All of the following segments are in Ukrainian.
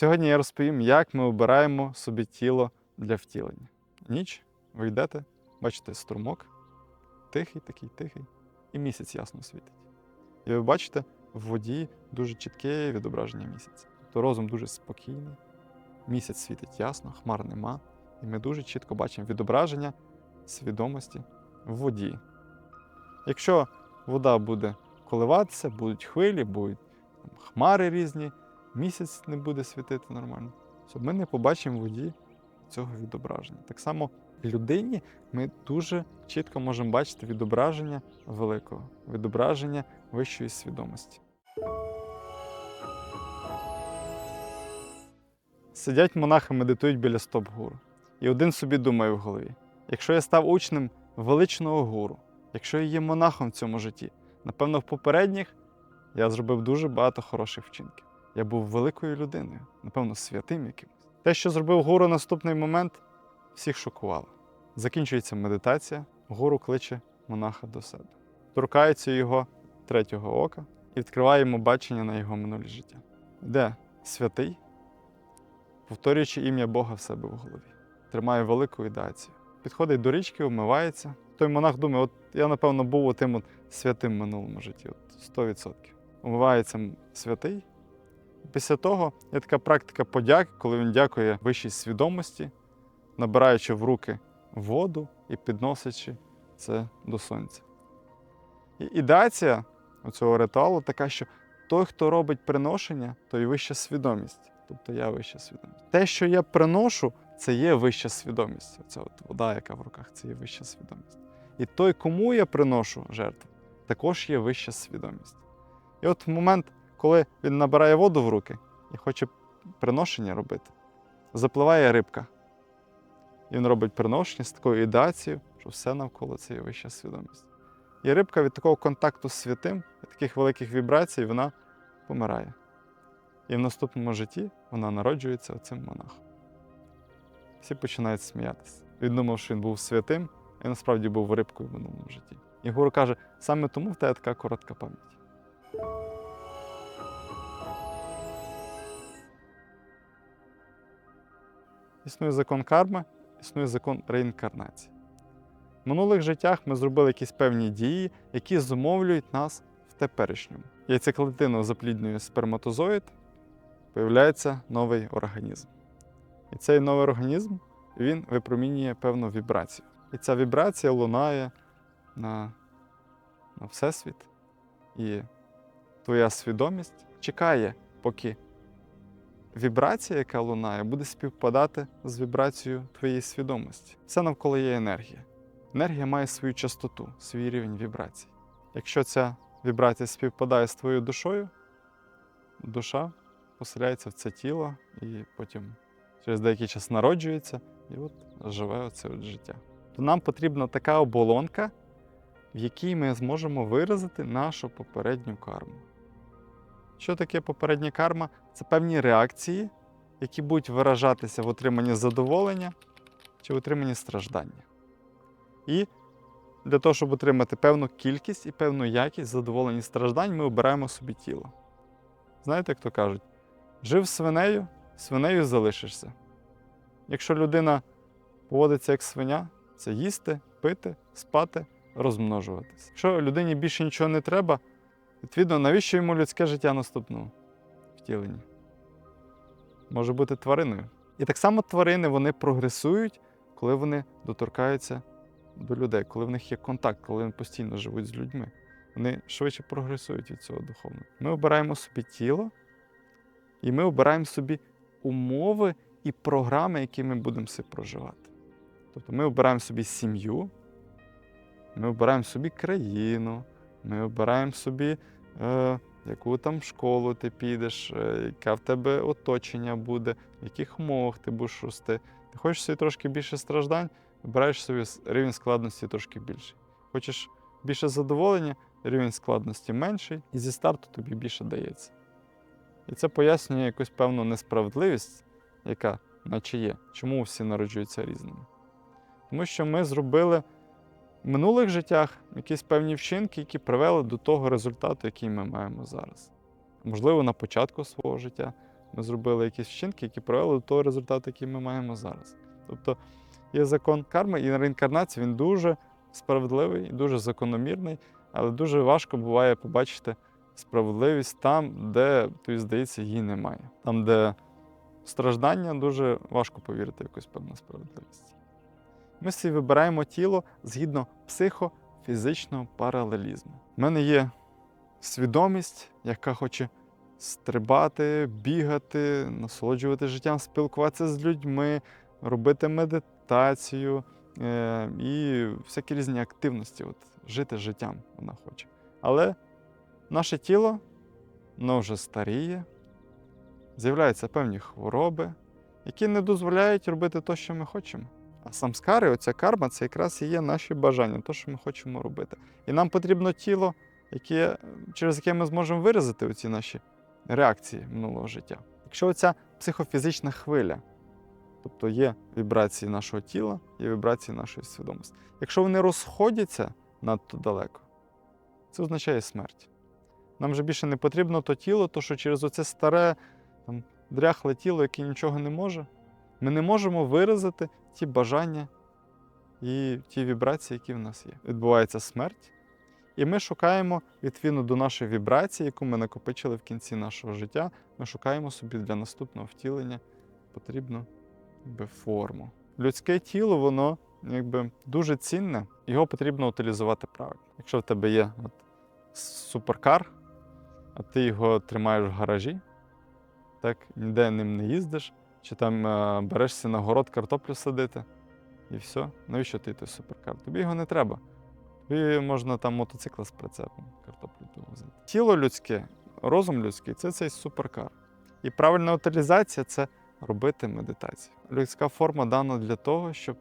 Сьогодні я розповім, як ми обираємо собі тіло для втілення. Ніч, ви йдете, бачите струмок, тихий, такий тихий, і місяць ясно світить. І ви бачите в воді дуже чітке відображення місяця. Тобто розум дуже спокійний, місяць світить ясно, хмар нема, і ми дуже чітко бачимо відображення свідомості в воді. Якщо вода буде коливатися, будуть хвилі, будуть хмари різні, місяць не буде світити нормально, ми не побачимо в воді цього відображення. Так само людині ми дуже чітко можемо бачити відображення великого, відображення вищої свідомості. Сидять монахи, медитують біля стоп гуру. І один собі думає в голові: якщо я став учнем величного гуру, якщо я є монахом в цьому житті, напевно, в попередніх я зробив дуже багато хороших вчинків. Я був великою людиною, напевно, святим якимось. Те, що зробив гуру наступний момент, всіх шокувало. Закінчується медитація, гуру кличе монаха до себе, торкається його третього ока і відкриває йому бачення на його минуле життя. Де святий, повторюючи ім'я Бога в себе в голові, тримає велику ідеацію. Підходить до річки, вмивається. Той монах думає, от я, напевно, був тим от святим минулому житті, от 100%. Умивається святий. Після того є така практика подяки, коли він дякує вищій свідомості, набираючи в руки воду і підносячи це до сонця. І ідеація цього ритуалу така, що той, хто робить приношення, то і вища свідомість. Тобто я вища свідомість. Те, що я приношу, це є вища свідомість. Оця от вода, яка в руках, це є вища свідомість. І той, кому я приношу жертву, також є вища свідомість. І от момент, коли він набирає воду в руки і хоче приношення робити, запливає рибка. І він робить приношення з такою ідеацією, що все навколо це є вища свідомість. І рибка від такого контакту з святим, від таких великих вібрацій, вона помирає. І в наступному житті вона народжується оцим монахом. Всі починають сміятися. Він думав, що він був святим, і насправді був рибкою в минулому житті. І гуру каже: саме тому в тебе така коротка пам'ять. Існує закон карми, існує закон реінкарнації. В минулих життях ми зробили якісь певні дії, які зумовлюють нас в теперішньому. Яйцеклетину запліднює сперматозоїд, появляється новий організм. І цей новий організм він випромінює певну вібрацію. І ця вібрація лунає на, на Всесвіт. І твоя свідомість чекає, поки вібрація, яка лунає, буде співпадати з вібрацією твоєї свідомості. Все навколо є енергія. Енергія має свою частоту, свій рівень вібрацій. Якщо ця вібрація співпадає з твоєю душою, душа поселяється в це тіло і потім через деякий час народжується і от живе оце от життя. То нам потрібна така оболонка, в якій ми зможемо виразити нашу попередню карму. Що таке попередня карма? Це певні реакції, які будуть виражатися в отриманні задоволення чи в отриманні страждання. І для того, щоб отримати певну кількість і певну якість задоволення і страждань, ми обираємо собі тіло. Знаєте, як то кажуть, жив свинею, свинею залишишся. Якщо людина поводиться як свиня, це їсти, пити, спати, розмножуватися. Якщо людині більше нічого не треба, відповідно, навіщо йому людське життя наступного втілення? Може бути твариною. І так само тварини вони прогресують, коли вони доторкаються до людей, коли в них є контакт, коли вони постійно живуть з людьми. Вони швидше прогресують від цього духовного. Ми обираємо собі тіло, і ми обираємо собі умови і програми, які ми будемо собі проживати. Тобто ми обираємо собі сім'ю, ми обираємо собі країну, ми обираємо собі, е, яку там школу ти підеш, е, яке в тебе оточення буде, в яких умовах ти будеш рости. Ти хочеш собі трошки більше страждань, вибираєш собі рівень складності трошки більший. Хочеш більше задоволення, рівень складності менший, і зі старту тобі більше дається. І це пояснює якусь певну несправедливість, яка наче є, чому всі народжуються різними. Тому що ми зробили минулих життях якісь певні вчинки, які привели до того результату, який ми маємо зараз. Можливо, на початку свого життя, ми зробили якісь вчинки, які привели до того результату, який ми маємо зараз. Тобто є закон карми, і реінкарнація він дуже справедливий дуже закономірний, але дуже важко буває побачити справедливість там, де тобі здається, її немає. Там, де страждання, дуже важко повірити в якусь певну справедливість. Ми всі вибираємо тіло згідно психофізичного паралелізму. У мене є свідомість, яка хоче стрибати, бігати, насолоджувати життям, спілкуватися з людьми, робити медитацію е, і всякі різні активності. От, жити життям вона хоче. Але наше тіло воно вже старіє, з'являються певні хвороби, які не дозволяють робити те, що ми хочемо. А самскари, оця карма, це якраз і є наші бажання, те, що ми хочемо робити. І нам потрібно тіло, яке, через яке ми зможемо виразити оці наші реакції минулого життя. Якщо оця психофізична хвиля, тобто є вібрації нашого тіла, є вібрації нашої свідомості. Якщо вони розходяться надто далеко, це означає смерть. Нам вже більше не потрібно то тіло, то що через оце старе, там, дряхле тіло, яке нічого не може, ми не можемо виразити ті бажання і ті вібрації, які в нас є. Відбувається смерть, і ми шукаємо відповідно до нашої вібрації, яку ми накопичили в кінці нашого життя. Ми шукаємо собі для наступного втілення потрібну якби, форму. Людське тіло, воно якби дуже цінне, його потрібно утилізувати правильно. Якщо в тебе є от, суперкар, а ти його тримаєш в гаражі, так, ніде ним не їздиш, чи там е, берешся на город картоплю садити, і все. Навіщо ти той суперкар? Тобі його не треба. Тобі можна там мотоцикла з прицепом картоплю довозити. Тіло людське, розум людський це цей суперкар. І правильна утилізація це робити медитацію. Людська форма дана для того, щоб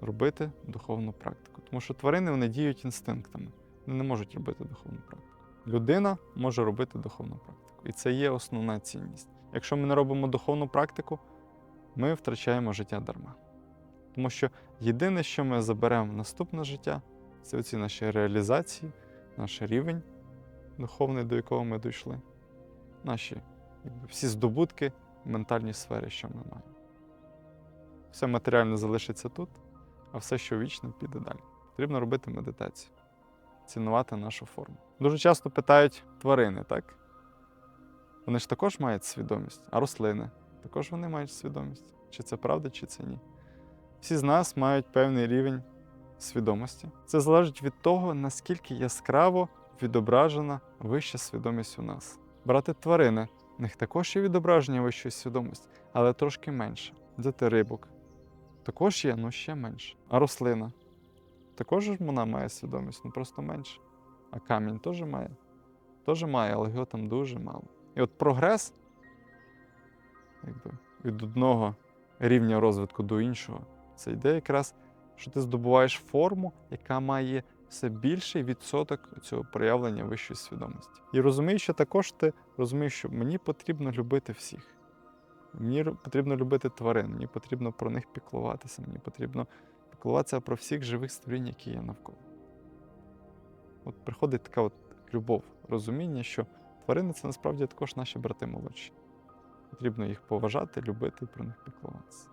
робити духовну практику. Тому що тварини вони діють інстинктами, вони не можуть робити духовну практику. Людина може робити духовну практику. І це є основна цінність. Якщо ми не робимо духовну практику, ми втрачаємо життя дарма. Тому що єдине, що ми заберемо в наступне життя, це оці наші реалізації, наш рівень духовний, до якого ми дійшли, наші якби, всі здобутки в ментальній сфері, що ми маємо. Все матеріальне залишиться тут, а все, що вічне, піде далі. Потрібно робити медитацію, цінувати нашу форму. Дуже часто питають тварини, так? Вони ж також мають свідомість, а рослини також вони мають свідомість. Чи це правда, чи це ні. Всі з нас мають певний рівень свідомості. Це залежить від того, наскільки яскраво відображена вища свідомість у нас. Брати тварини, в них також є відображення вищої свідомості, але трошки менше. Взяти рибок. Також є, але ще менше. А рослина також вона має свідомість, ну просто менше. А камінь теж має. Теж має, але його там дуже мало. І от прогрес якби, від одного рівня розвитку до іншого, це йде якраз, що ти здобуваєш форму, яка має все більший відсоток цього проявлення вищої свідомості. І розумієш, що також ти розумієш, що мені потрібно любити всіх. Мені потрібно любити тварин, мені потрібно про них піклуватися, мені потрібно піклуватися про всіх живих створінь, які є навколо. От приходить така от любов, розуміння, що тварини це насправді також наші брати молодші. Потрібно їх поважати, любити і про них піклуватися.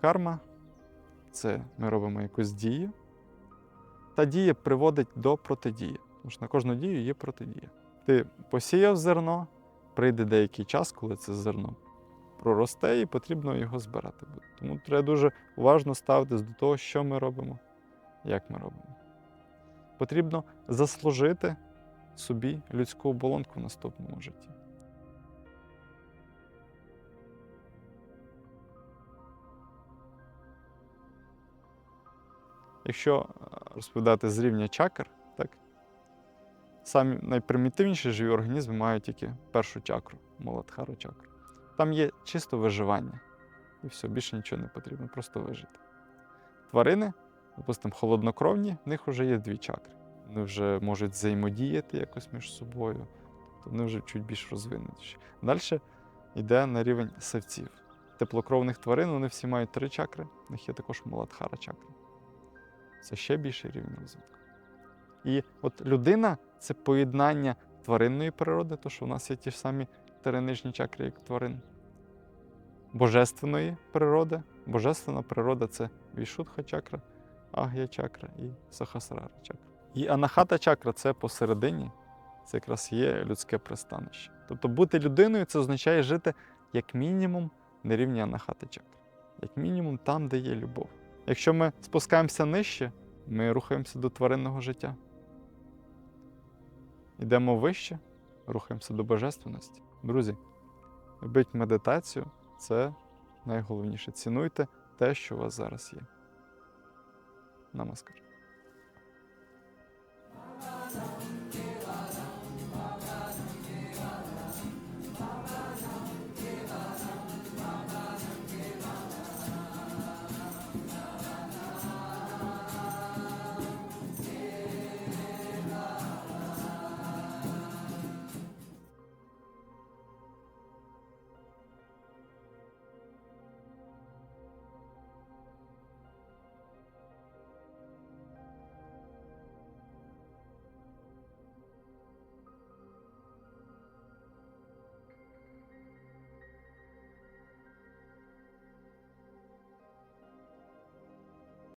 Карма це ми робимо якусь дію. Та дія приводить до протидії. Тому що на кожну дію є протидія. Ти посіяв зерно, прийде деякий час, коли це зерно проросте, і потрібно його збирати. Тому треба дуже уважно ставитись до того, що ми робимо, як ми робимо. Потрібно заслужити собі людську оболонку в наступному житті. Якщо е, розповідати з рівня чакр, так, самі найпримітивніші живі організми мають тільки першу чакру, Маладхару чакру. Там є чисто виживання. І все, більше нічого не потрібно, просто вижити. Тварини, допустимо, холоднокровні, в них вже є дві чакри. Вони вже можуть взаємодіяти якось між собою, тобто вони вже чуть більш розвинутіші. Далі йде на рівень савців. Теплокровних тварин вони всі мають три чакри, в них є також Маладхара чакра. Це ще більший рівень розвитку. І от людина це поєднання тваринної природи, то що в нас є ті ж самі чотири нижні чакри, як тварин. Божественної природи. Божественна природа це Вішудха чакра, Аг'я чакра і Сахасрара чакра. І анахата чакра це посередині, це якраз є людське пристанище. Тобто бути людиною це означає жити як мінімум на рівні анахати чакри, як мінімум там, де є любов. Якщо ми спускаємося нижче, ми рухаємося до тваринного життя. Йдемо вище, рухаємося до божественності. Друзі, робіть медитацію це найголовніше. Цінуйте те, що у вас зараз є. Намаскар.